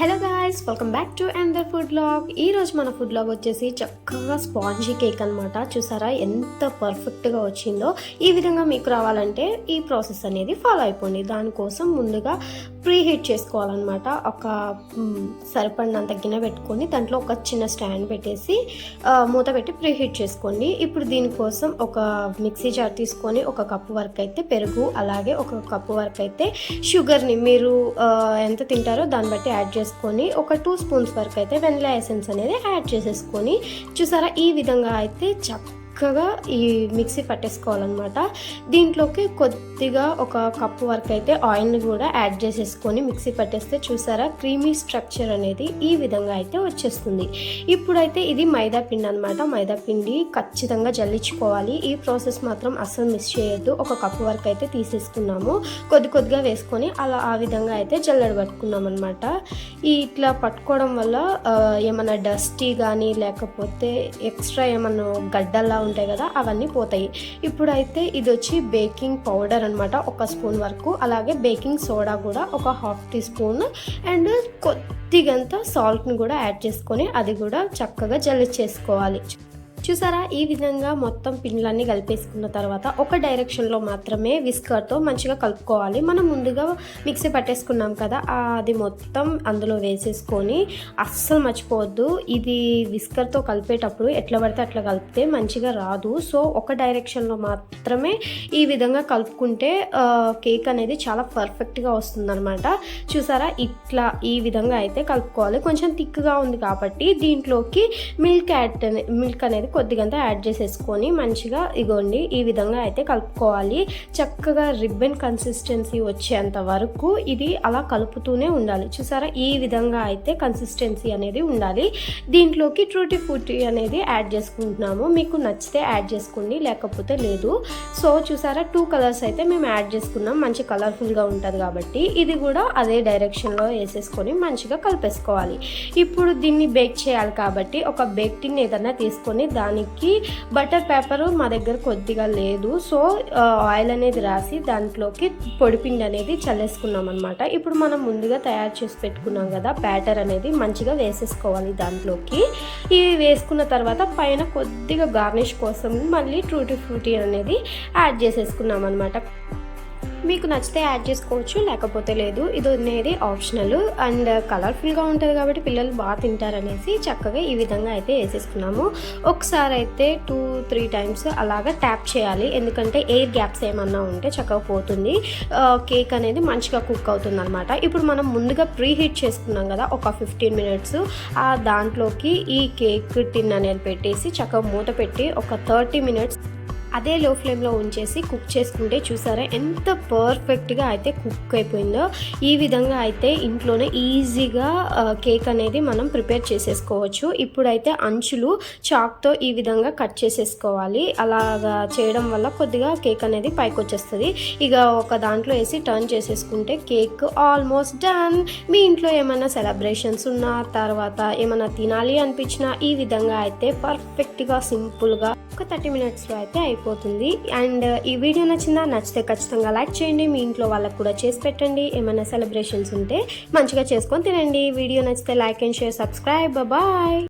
Hello guys welcome back to under food blog ఈ రోజు మన ఫుడ్ బ్లాగ్ వచ్చేసి చక్కగా స్పాంజీ కేక్ అన్నమాట. చూసారా ఎంత పర్ఫెక్ట్గా వచ్చిందో. ఈ విధంగా మీకు రావాలంటే ఈ ప్రాసెస్ అనేది ఫాలో అయిపోండి. దానికోసం ముందుగా ప్రీ హీట్ చేసుకోవాలన్నమాట. ఒక సరిపడినంత గిన్నె పెట్టుకొని దాంట్లో ఒక చిన్న స్టాండ్ పెట్టేసి మూత పెట్టి ప్రీ హీట్ చేసుకోండి. ఇప్పుడు దీనికోసం ఒక మిక్సీ జార్ తీసుకొని ఒక కప్పు వరకు అయితే పెరుగు అలాగే ఒక కప్పు వరకు అయితే షుగర్ని మీరు ఎంత తింటారో దాన్ని బట్టి యాడ్ చేసుకొని ఒక టూ స్పూన్స్ వరకు అయితే వెనిలా ఎసెన్స్ అనేది యాడ్ చేసేసుకొని చూసారా? ఈ విధంగా అయితే చక్కగా ఈ మిక్సీ పట్టేసుకోవాలన్నమాట. దీంట్లోకి కొద్దిగా ఒక కప్పు వరకు అయితే ఆయిల్ని కూడా యాడ్ చేసేసుకొని మిక్సీ పట్టేస్తే చూసారా క్రీమీ స్ట్రక్చర్ అనేది ఈ విధంగా అయితే వచ్చేస్తుంది. ఇప్పుడైతే ఇది మైదా పిండి అనమాట మైదా పిండి ఖచ్చితంగా జల్లించుకోవాలి. ఈ ప్రాసెస్ మాత్రం అస్సలు మిస్ చేయొద్దు. ఒక కప్పు వరకు అయితే తీసేసుకున్నాము. కొద్ది కొద్దిగా వేసుకొని అలా ఆ విధంగా అయితే జల్లెడ పట్టుకున్నాం అనమాట ఈ ఇట్లా పట్టుకోవడం వల్ల ఏమైనా డస్టీ కానీ లేకపోతే ఎక్స్ట్రా ఏమన్నా గడ్డలా ఉంటాయి కదా అవన్నీ పోతాయి. ఇప్పుడైతే ఇది వచ్చి బేకింగ్ పౌడర్ అనమాట ఒక స్పూన్ వరకు. అలాగే బేకింగ్ సోడా కూడా ఒక హాఫ్ టీ స్పూన్. అండ్ కొద్దిగంత సాల్ట్ని కూడా యాడ్ చేసుకొని అది కూడా చక్కగా జల్లించేసుకోవాలి చూసారా? ఈ విధంగా మొత్తం పిండ్లన్నీ కలిపేసుకున్న తర్వాత ఒక డైరెక్షన్లో మాత్రమే విస్కర్తో మంచిగా కలుపుకోవాలి. మనం ముందుగా మిక్సీ పట్టేసుకున్నాం కదా అది మొత్తం అందులో వేసేసుకొని అస్సలు మర్చిపోవద్దు. ఇది విస్కర్తో కలిపేటప్పుడు ఎట్లా పడితే అట్లా కలిపితే మంచిగా రాదు. సో ఒక డైరెక్షన్లో మాత్రమే ఈ విధంగా కలుపుకుంటే కేక్ అనేది చాలా పర్ఫెక్ట్గా వస్తుందన్నమాట. చూసారా? ఇట్లా ఈ విధంగా అయితే కలుపుకోవాలి. కొంచెం థిక్గా ఉంది కాబట్టి దీంట్లోకి మిల్క్ యాడ్ మిల్క్ అనేది కొద్దిగంత యాడ్ చేసేసుకొని మంచిగా ఇగోండి ఈ విధంగా అయితే కలుపుకోవాలి. చక్కగా రిబ్బన్ కన్సిస్టెన్సీ వచ్చేంత వరకు ఇది అలా కలుపుతూనే ఉండాలి. చూసారా? ఈ విధంగా అయితే కన్సిస్టెన్సీ అనేది ఉండాలి. దీంట్లోకి ట్రూటీ ఫ్రూటీ అనేది యాడ్ చేసుకుంటున్నాము. మీకు నచ్చితే యాడ్ చేసుకోండి లేకపోతే లేదు. సో చూసారా? టూ కలర్స్ అయితే మేము యాడ్ చేసుకున్నాం. మంచి కలర్ఫుల్గా ఉంటుంది కాబట్టి ఇది కూడా అదే డైరెక్షన్లో వేసేసుకొని మంచిగా కలిపేసుకోవాలి. ఇప్పుడు దీన్ని బేక్ చేయాలి కాబట్టి ఒక బేక్ టిన్ ఏదైనా తీసుకొని దానికి బటర్ పేపర్ మా దగ్గర కొద్దిగా లేదు. సో ఆయిల్ అనేది రాసి దాంట్లోకి పొడిపిండి అనేది చల్లేసుకున్నాం అనమాట ఇప్పుడు మనం ముందుగా తయారు చేసి పెట్టుకున్నాం కదా బ్యాటర్ అనేది మంచిగా వేసేసుకోవాలి దాంట్లోకి. ఇవి వేసుకున్న తర్వాత పైన కొద్దిగా గార్నిష్ కోసం మళ్ళీ ట్రూటీ ఫ్రూటీ అనేది యాడ్ చేసేసుకున్నాం అనమాట మీకు నచ్చితే యాడ్ చేసుకోవచ్చు లేకపోతే లేదు. ఇది అనేది ఆప్షనల్ అండ్ కలర్ఫుల్గా ఉంటుంది కాబట్టి పిల్లలు బాగా తింటారనేసి చక్కగా ఈ విధంగా అయితే వేసేసుకున్నాము. ఒకసారి అయితే టూ త్రీ టైమ్స్ అలాగా ట్యాప్ చేయాలి. ఎందుకంటే ఎయిర్ గ్యాప్స్ ఏమన్నా ఉంటే చక్కగా పోతుంది. కేక్ అనేది మంచిగా కుక్ అవుతుంది అనమాట ఇప్పుడు మనం ముందుగా ప్రీ హీట్ చేసుకున్నాం కదా ఒక ఫిఫ్టీన్ మినిట్స్. ఆ దాంట్లోకి ఈ కేక్ టిన్ అనేది పెట్టేసి చక్కగా మూత పెట్టి ఒక థర్టీ మినిట్స్ అదే లో ఫ్లేమ్లో ఉంచేసి కుక్ చేసుకుంటే చూసారా ఎంత పర్ఫెక్ట్గా అయితే కుక్ అయిపోయిందో. ఈ విధంగా అయితే ఇంట్లోనే ఈజీగా కేక్ అనేది మనం ప్రిపేర్ చేసేసుకోవచ్చు. ఇప్పుడైతే అంచులు చాక్తో ఈ విధంగా కట్ చేసేసుకోవాలి. అలాగా చేయడం వల్ల కొద్దిగా కేక్ అనేది పైకి వచ్చేస్తుంది ఇక ఒక దాంట్లో వేసి టర్న్ చేసేసుకుంటే కేక్ ఆల్మోస్ట్ డన్ మీ ఇంట్లో ఏమైనా సెలబ్రేషన్స్ ఉన్నా తర్వాత ఏమైనా తినాలి అనిపించినా ఈ విధంగా అయితే పర్ఫెక్ట్గా సింపుల్గా ఒక థర్టీ మినిట్స్లో అయితే అయిపోతుంది. అండ్ ఈ వీడియో నచ్చిందా? నచ్చితే ఖచ్చితంగా లైక్ చేయండి. మీ ఇంట్లో వాళ్ళకు కూడా చేసి పెట్టండి. ఏమైనా సెలబ్రేషన్స్ ఉంటే మంచిగా చేసుకొని తినండి. వీడియో నచ్చితే like and share subscribe. Bye.